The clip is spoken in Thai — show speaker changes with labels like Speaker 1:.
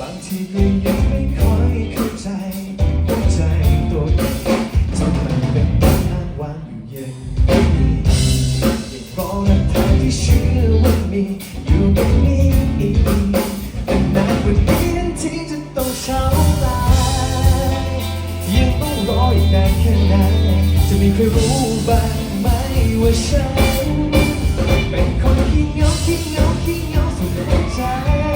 Speaker 1: บางทีก็ยังไม่ค่อยเข้าใจเข้าใจตัวเอทำไมเป็นบ้น้าว้อยู่เย็นยังราะรักเที่เชื่อว่ามีอยู่ตรงนี้อีกนานว่านี้ที่จะต้องเช้าตายังต้องรออีกนานแค่ไหนจะมีใครรู้บ้างไหมว่าฉันเป็นคนขี้เงาขี้เงาขี้เงา 在